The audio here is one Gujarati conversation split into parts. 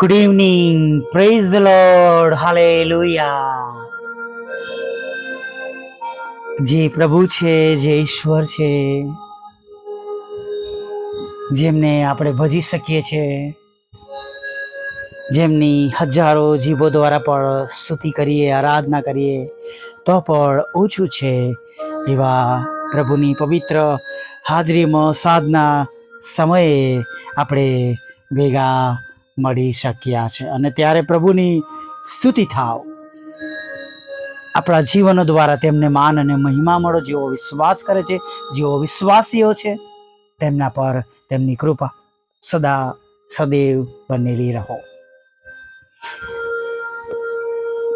Good evening praise the lord hallelujah જે પ્રભુ છે, જે ઈશ્વર છે, જેમને આપણે ભજી શકીએ છીએ જેમની હજારો જીભો દ્વારા પણ સ્તુતિ કરીએ, આરાધના કરીએ, તો પણ ઓછું છે એવા પ્રભુની પવિત્ર હાજરીમાં સાધના સમયે આપણે ભેગા મળી શક્યા છે. અને ત્યારે પ્રભુની સ્તુતિ થાવ. આપણા જીવનો દ્વારા તેમને માન અને મહિમા મળો. જેઓ વિશ્વાસ કરે છે, જેઓ વિશ્વાસીઓ છે, તેમના પર તેમની કૃપા સદા સદૈવ બનેલી રહો.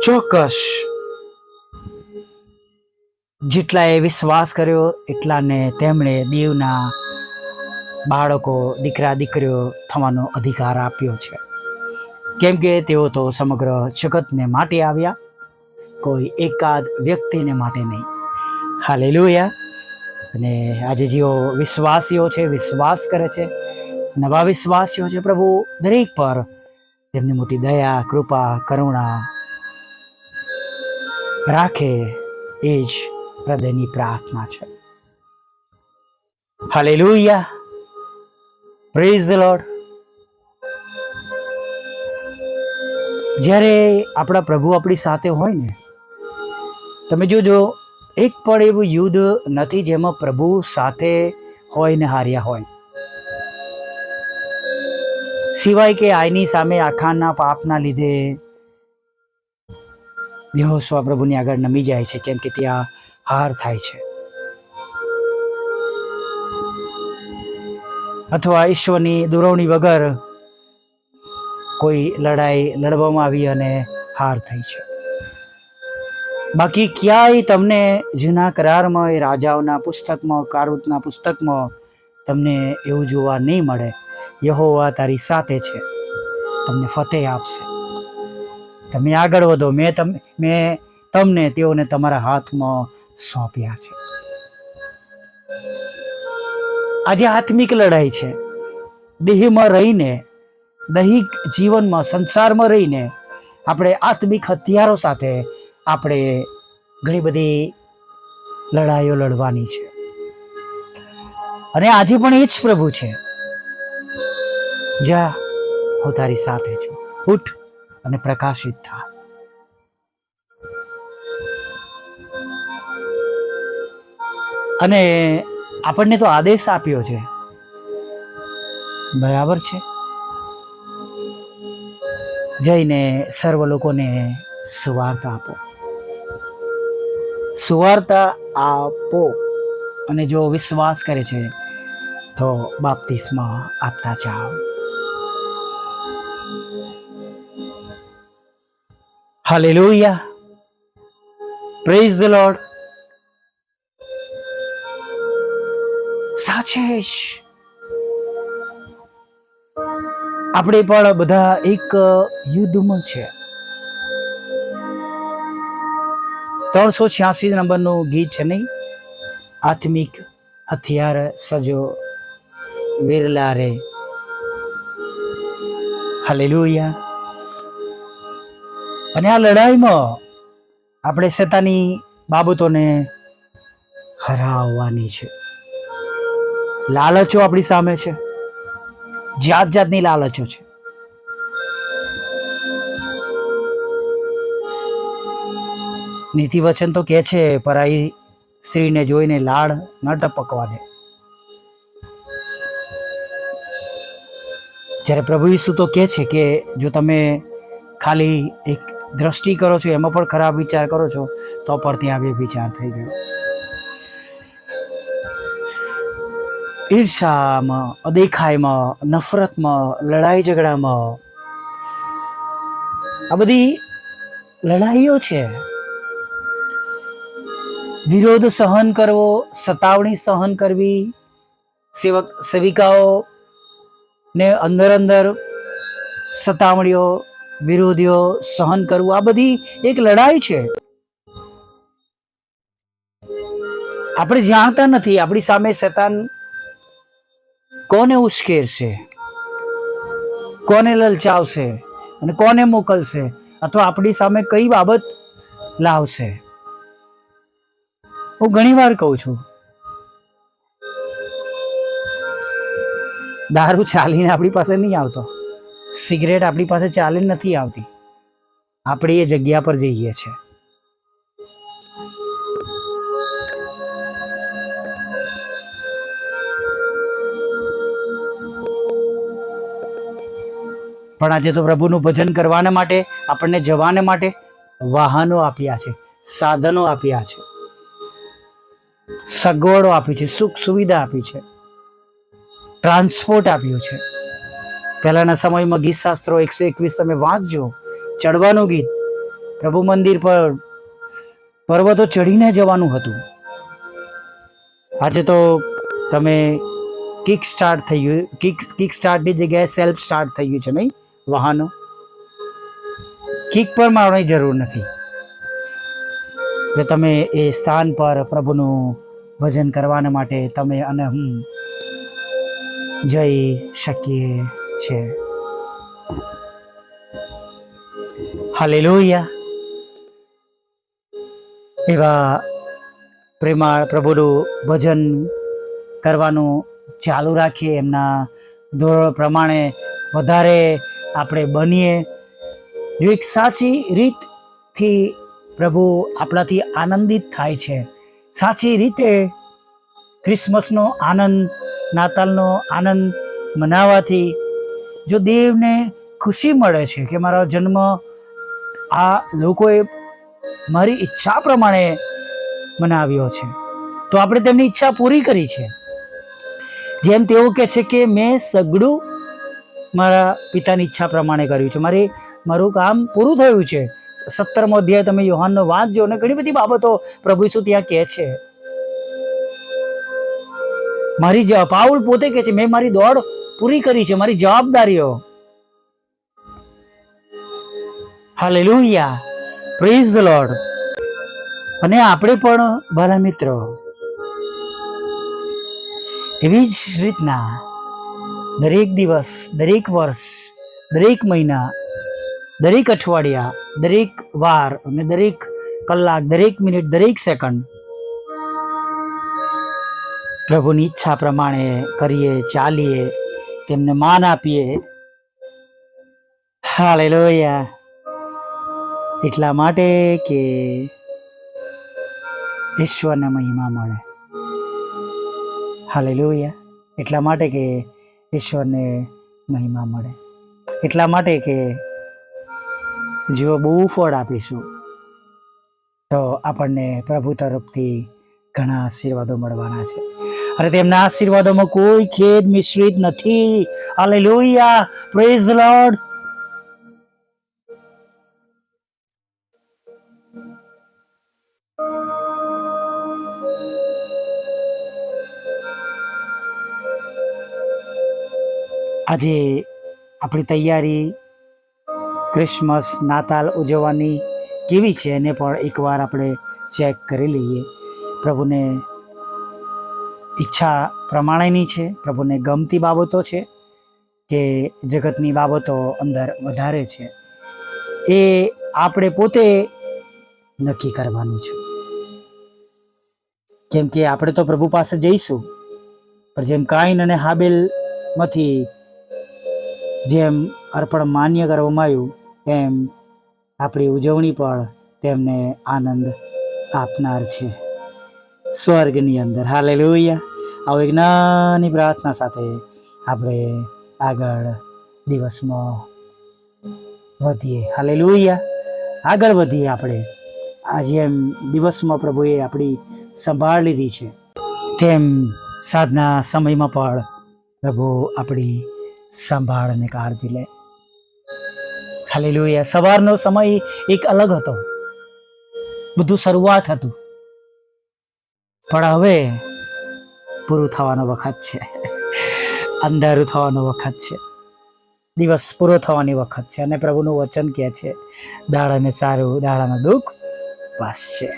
ચોક્કસ. જેટલાએ વિશ્વાસ કર્યો, એટલાને તેમણે દેવના બાળકો, દીકરા, દીકરીઓ થવાનો અધિકાર આપ્યો છે. કેમ કે તેઓ તો સમગ્ર જગતને માટે આવ્યા. કોઈ એકાદ વ્યક્તિને માટે નહીં. હાલેલુયા. અને આજે જેઓ વિશ્વાસીઓ છે, વિશ્વાસ કરે છે, નવા વિશ્વાસીઓ છે પ્રભુ, દરેક પર તેમની મોટી દયા, કૃપા, કરુણા રાખે એ જ હૃદયની પ્રાર્થના છે. હાલેલુયા. પ્રેઝ ધ લોર્ડ જ્યારે આપણા પ્રભુ આપણી સાથે હોય ને, તમે જોજો, એક પણ એવું યુદ્ધ નથી જેમાં પ્રભુ સાથે હોય ને હાર્યા હોય. સિવાય કે આઈની સામે આખાના પાપના લીધે યહોશવા પ્રભુની આગળ નમી જાય છે, કેમ કે ત્યાં હાર થાય છે. અથવા ઈશ્વરની દુરવણી વગર કોઈ લડાઈ લડવામાં આવી અને હાર થઈ છે. બાકી ક્યાંય તમને જૂના કરારમાં એ રાજાઓના પુસ્તકમાં, કારુતના પુસ્તકમાં તમને એવું જોવા નહીં મળે, યહોવા તારી સાથે છે. તમને ફતેહ આપશે. તમે આગળ વધો. મેં તમે, મેં તમને તેઓને તમારા હાથમાં સોંપ્યા છે. આજે આત્મિક લડાઈ છે. દેહમાં રહીને, દૈહિક જીવનમાં, સંસારમાં રહીને આપણે આત્મિક હથિયારો સાથે આપણે ઘણી બધી લડાઈઓ લડવાની છે. અને આજે પણ એ જ પ્રભુ છે. જા, હું તારી સાથે છું. ઉઠ અને પ્રકાશિત થા. અને આપણને તો આદેશ આપ્યો છે. બરાબર છે? જઈને સર્વ લોકોને સુવાર્તા આપો. સુવાર્તા આપો. અને જો વિશ્વાસ કરે છે, તો બાપ્તિસ્મા આપતા જાઓ. હાલેલુયા પ્રેઝ ધ લોર્ડ જ આપણે પણ બધા એક યુદ્ધમાં છે. ત્રણસો છ્યાસી નંબરનું ગીત છે નહીં? આત્મિક હથિયાર સજો વિરલા રે. હાલેલુયા. અને આ લડાઈમાં આપણે સેતાની બાબતોને હરાવવાની છે. લાલચો આપણી સામે છે. જાત જાતની લાલચો છે. નીતિ વચન તો કે છે પરાઈ સ્ત્રીને જોઈને લાળ ન ટપકવા દે. જ્યારે પ્રભુ ઈસુ તો કે છે કે, જો તમે ખાલી એક દ્રષ્ટિ કરો છો, એમાં પણ ખરાબ વિચાર કરો છો, તો પણ ત્યાં વિચાર થઈ ગયો. ઈર્ષામાં અદેખાઈમાં નફરતમાં લડાઈ ઝઘડામાં આ બધી લડાઈઓ છે. વિરોધ સહન કરવો, સતાવણી સહન કરવી, સેવક સેવિકાઓ ને અંદર અંદર સતાવણીઓ, વિરોધીઓ સહન કરવું, આ બધી એક લડાઈ છે. આપણે જાણતા નથી, આપણી સામે શેતાન કોને ઉશ્કેરશે? કોને લલચાવશે? અને કોને મોકલશે? અથવા આપણી સામે કઈ બાબત લાવશે? હું ઘણી વાર કહું છું, દારૂ ચાલીને આપણી પાસે નહીં આવતો. સિગરેટ આપણી પાસે ચાલીને નથી આવતી. આપણે એ જગ્યા પર જઈએ છીએ. પણ આજે તો પ્રભુનું ભજન કરવાને માટે, આપણને જવાને માટે વાહનો આપ્યા છે, સાધનો આપ્યા છે, સગવડો આપી છે, સુખ સુવિધા આપી છે, ટ્રાન્સપોર્ટ આપ્યું છે. પહેલાના સમયમાં ગીત શાસ્ત્રો એકસો એકવીસ તમે વાંચજો, ચડવાનું ગીત. પ્રભુ મંદિર પર પર્વતો ચડીને જવાનું હતું. આજે તો તમે કિક સ્ટાર્ટ થઈ ગયું કિક કિક સ્ટાર્ટની જગ્યાએ સેલ્ફ સ્ટાર્ટ થઈ ગયું છે નહીં? વાહનો? કિક પર મારવાની જરૂર નથી. એટલે તમે એ સ્થાન પર પ્રભુનું ભજન કરવાના માટે તમે અને હું જઈ શકીએ છે. હાલેલુયા. એવા પ્રેમાળ પ્રભુનું ભજન કરવાનું ચાલુ રાખીએ. એમના ધોરણ પ્રમાણે વધારે આપણે બનીએ. જો એક સાચી રીતથી પ્રભુ આપણાથી આનંદિત થાય છે. સાચી રીતે ક્રિસમસનો આનંદ, નાતાલનો આનંદ મનાવવાથી જો દેવને ખુશી મળે છે કે મારો જન્મ આ લોકોએ મારી ઈચ્છા પ્રમાણે મનાવ્યો છે, તો આપણે તેમની ઈચ્છા પૂરી કરી છે. જેમ તેઓ કહે છે કે મેં સગડું મારા પિતાની ઈચ્છા પ્રમાણે કર્યું છે. મારી, મારું કામ પૂરું થયું છે. સત્તરમો અધ્યાય તમે યોહાનનો વાંચજો અને ઘણી બધી બાબતો પ્રભુ ઈસુ ત્યાં કહે છે. મારી જ, પાઉલ પોતે કહે છે, મેં મારી દોડ પૂરી કરી છે, મારી જવાબદારીઓ. હાલેલુયા. પ્રેઝ ધ લોર્ડ અને આપણે પણ ભલા મિત્રો, એવી જ રીતના દરેક દિવસ, દરેક વર્ષ, દરેક મહિના, દરેક અઠવાડિયા, દરેક વાર અને દરેક કલાક, દરેક મિનિટ, દરેક સેકન્ડ પ્રભુની ઈચ્છા પ્રમાણે કરીએ, ચાલીએ, તેમને માન આપીએ. હાલેલુયા. એટલા માટે કે ઈશ્વરને મહિમા મળે. હાલેલુયા. એટલા માટે કે ઈશ્વરને મહિમા મળે. એટલા માટે કે જો બહુ ફળ આપીશું, તો આપણને પ્રભુ તરફથી ઘણા આશીર્વાદો મળવાના છે. અને તેમના આશીર્વાદોમાં કોઈ ખેદ મિશ્રિત નથી. હાલેલુયા પ્રેઝ લોર્ડ આજે આપણી તૈયારી ક્રિસમસ, નાતાલ ઉજવવાની કેવી છે એને પણ એકવાર આપણે ચેક કરી લઈએ. પ્રભુને ઈચ્છા પ્રમાણેની છે, પ્રભુને ગમતી બાબતો છે કે જગતની બાબતો અંદર વધારે છે. એ આપણે પોતે નક્કી કરવાનું છે. કેમ કે આપણે તો પ્રભુ પાસે જઈશું, પણ જેમ કાઈન અને હાબેલમાંથી જેમ અર્પણ માન્ય કરવામાં આવ્યું, એમ આપણી ઉજવણી પણ તેમને આનંદ આપનાર છે. સ્વર્ગની અંદર. હાલે લોહિયા આવો એક નાની પ્રાર્થના સાથે આપણે આગળ દિવસમાં વધીએ. હાલે લોહિયા આગળ વધીએ આપણે. આજે એમ દિવસમાં પ્રભુએ આપણી સંભાળ લીધી છે. તેમ સાધના સમયમાં પણ પ્રભુ આપણી સંભાળ અને કાળજી લે. ખાલી લોહિયા સવારનો સમય એક અલગ હતો. બધું શરૂઆત હતું. પણ હવે પૂરું થવાનો વખત છે. અંધારું થવાનો વખત છે. દિવસ પૂરો થવાની વખત છે અને પ્રભુનું વચન કહે છે, દાડાને સારું, દાડાનું દુઃખ પાસ છે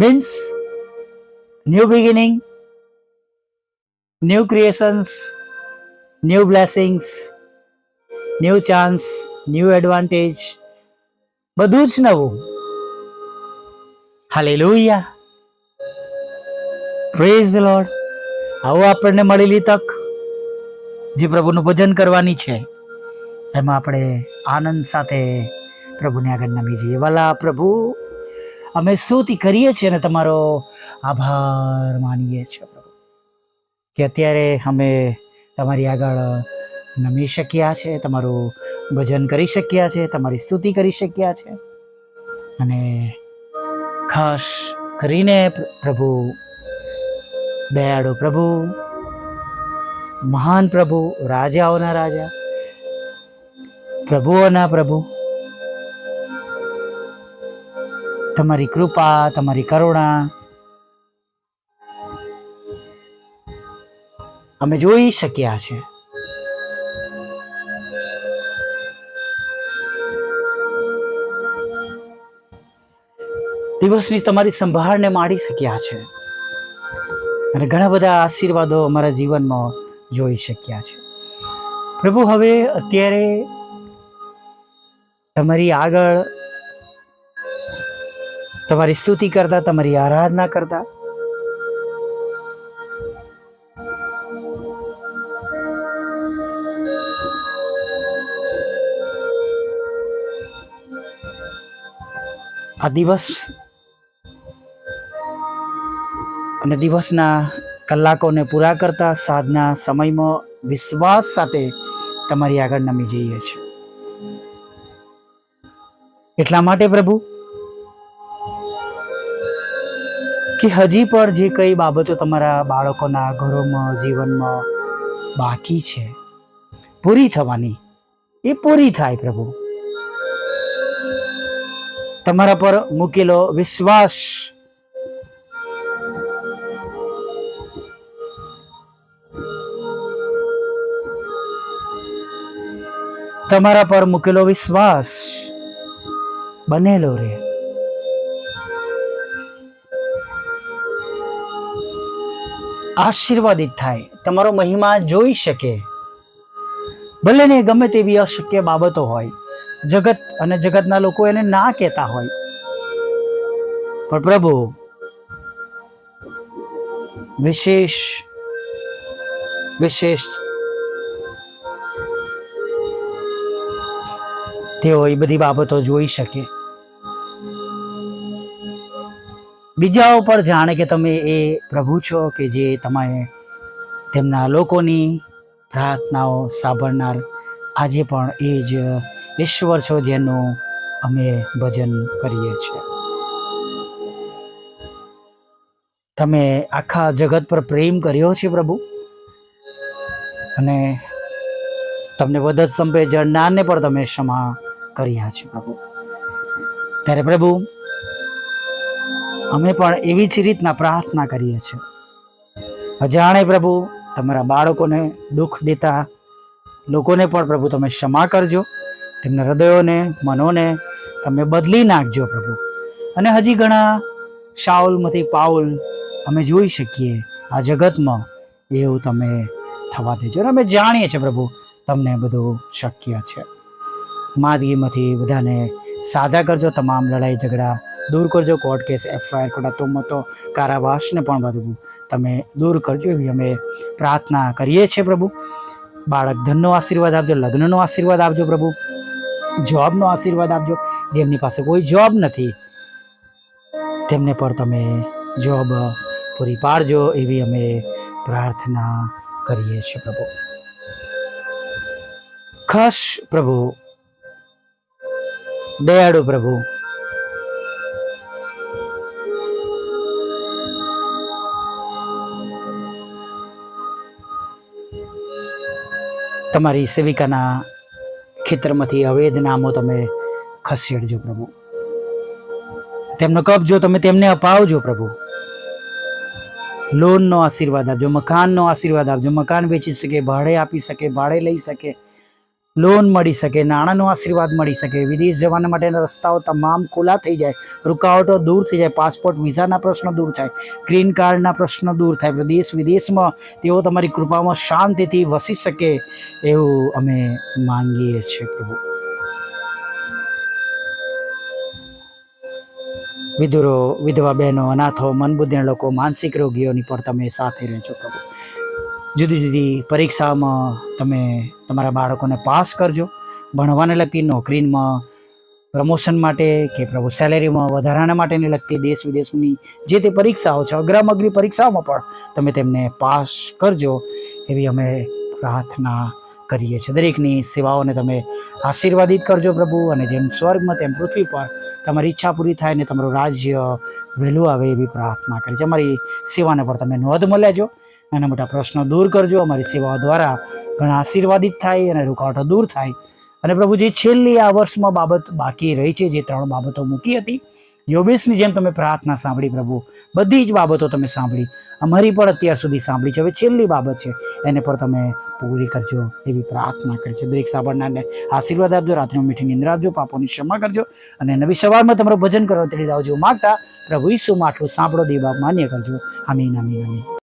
means new beginning new creations new blessings new chance new advantage બધું જ નવું. હાલે લોહિયા પ્રેઝ ધ લોર્ડ આવો આપણને મળેલી તક જે પ્રભુનું ભજન કરવાની છે. એમાં આપણે આનંદ સાથે પ્રભુને આગળ નમી જઈએ. વાલા પ્રભુ, અમે સ્તુતિ કરીએ છીએ અને તમારો આભાર માનીએ છીએ કે અત્યારે અમે તમારી આગળ નમી શક્યા છે, તમારું ભજન કરી શક્યા છે, તમારી સ્તુતિ કરી શક્યા છે. અને ખાસ કરીને પ્રભુ, દયાળુ પ્રભુ, મહાન પ્રભુ, રાજાઓના રાજા, પ્રભુઓના પ્રભુ, તમારી કૃપા, તમારી કરુણા અમે જોઈ શક્યા છે. દિવસની તમારી સંભાળને માણી શક્યા છે. અને ઘણા બધા આશીર્વાદો અમારા જીવનમાં જોઈ શક્યા છે. પ્રભુ, હવે અત્યારે તમારી આગળ તમારી સ્તુતિ કરતા, તમારી આરાધના કરતા આ દિવસ અને દિવસના કલાકોને પૂરા કરતા સાધના સમયમાં વિશ્વાસ સાથે તમારી આગળ નમી જઈએ છીએ. એટલા માટે પ્રભુ, કે હજી પણ જે કઈ બાબતો તમારા બાળકોના ઘરોમાં, જીવનમાં બાકી છે, પૂરી થવાની, એ પૂરી થાય પ્રભુ. તમારા પર મૂકેલો વિશ્વાસ. તમારા પર મૂકેલો વિશ્વાસ. બનેલો રહે આશીર્વાદિત થાય. તમારો મહિમા જોઈ શકે. ભલે ને ગમે તેવી અશક્ય બાબતો હોય. જગત અને જગતના લોકો એને ના કહેતા હોય. પણ પ્રભુ, વિશેષ વિશેષ તેઓ એ બધી બાબતો જોઈ શકે. બીજાઓ પર જાણે કે તમે એ પ્રભુ છો કે જે તમે તેમના લોકોની પ્રાર્થનાઓ સાંભળનાર આજે પણ એ જ ઈશ્વર છો જેનું અમે ભજન કરીએ છીએ. તમે આખા જગત પર પ્રેમ કર્યો છે પ્રભુ? અને તમને વધત સ્તંભે જળનારને પણ તમે ક્ષમા કર્યા છે પ્રભુ. ત્યારે પ્રભુ, અમે પણ એવી જ રીતના પ્રાર્થના કરીએ છીએ. અજાણે પ્રભુ, તમારા બાળકોને દુઃખ દેતા લોકોને પણ પ્રભુ તમે ક્ષમા કરજો. તેમના હૃદયોને, મનોને તમે બદલી નાખજો પ્રભુ. અને હજી ઘણા શાઉલમાંથી પાઉલ અમે જોઈ શકીએ આ જગતમાં. એવું તમે થવા દેજો. અને અમે જાણીએ છીએ પ્રભુ, તમને બધું શક્ય છે. માદગીમાંથી બધાને સાજા કરજો, તમામ લડાઈ ઝઘડા દૂર કરજો. કોર્ટ કેસ, એફઆઈઆર ખોટા તોમતો કારાવાસને પણ બધું તમે દૂર કરજો એવી અમે પ્રાર્થના કરીએ છીએ પ્રભુ. બાળક ધનનો આશીર્વાદ આપજો, લગ્નનો આશીર્વાદ આપજો પ્રભુ. જોબનો આશીર્વાદ આપજો. જેમની પાસે કોઈ જોબ નથી, તેમને પણ તમે જોબ પૂરી પાડજો એવી અમે પ્રાર્થના કરીએ છીએ પ્રભુ. ખાસ પ્રભુ. દયાળુ પ્રભુ. તમારી સેવિકાના ખેતરમાંથી અવેધ નામો તમે ખસેડજો પ્રભુ. તેમનો કબજો તમે તેમને અપાવજો પ્રભુ. લોનનો આશીર્વાદ આપજો, મકાનનો આશીર્વાદ આપજો, મકાન વેચી શકે, ભાડે આપી શકે, ભાડે લઈ શકે. લોન મળી શકે, નાણાંનો આશીર્વાદ મળી શકે. વિદેશ જવાના માટેના રસ્તાઓ તમામ ખુલ્લા થઈ જાય. રૂકાવટો દૂર થઈ જાય. પાસપોર્ટ, વિઝાના પ્રશ્નો દૂર થાય. ગ્રીન કાર્ડના પ્રશ્નો દૂર થાય. પ્રદેશ વિદેશમાં તેઓ તમારી કૃપામાં શાંતિથી વસી શકે એવું અમે માંગીએ છીએ પ્રભુ. વિધુરો, વિધવા બહેનો, અનાથો, મનબુદ્ધિના લોકો, માનસિક રોગીઓની પણ તમે સાથે રહેજો પ્રભુ. જુદી જુદી પરીક્ષામાં તમે તમારા બાળકોને પાસ કરજો. ભણવાને લગતી નોકરીમાં, પ્રમોશન માટે કે પ્રભુ સેલેરીમાં વધારાના માટેની લગતી દેશ વિદેશની જે તે પરીક્ષાઓ છે, અગ્રામગ્રી પરીક્ષાઓમાં પણ તમે તેમને પાસ કરજો એવી અમે પ્રાર્થના કરીએ છીએ. દરેકની સેવાઓને તમે આશીર્વાદિત કરજો પ્રભુ અને જેમ સ્વર્ગમાં તેમ પૃથ્વી પર તમારી ઈચ્છા પૂરી થાય ને તમારું રાજ્ય વહેલું આવે એવી પ્રાર્થના કરી છે અમારી સેવાને પણ તમે નોંધમાં લેજો નાના મોટા પ્રશ્નો દૂર કરજો. અમારી સેવાઓ દ્વારા ઘણા આશીર્વાદિત થાય અને રૂકાવટો દૂર થાય. અને પ્રભુ જે છેલ્લી આ વર્ષમાં બાબત બાકી રહી છે, જે ત્રણ બાબતો મૂકી હતી. યોગેશની જેમ તમે પ્રાર્થના સાંભળી પ્રભુ. બધી જ બાબતો તમે સાંભળી. અમારી પણ અત્યાર સુધી સાંભળી છે. હવે છેલ્લી બાબત છે. એને પણ તમે પૂરી કરજો એવી પ્રાર્થના કરી છે. દરેક સાંભળનારને આશીર્વાદ આપજો. રાત્રિનો મીઠી નિંદ્રા આપજો. પાપોની ક્ષમા કરજો. અને નવી સવારમાં તમારું ભજન કરો તેડી દાવ જેવું માગતા પ્રભુ ઈસુમાં આટલું સાંભળો, દેવા માન્ય કરજો. આમીન આમીન આમીન.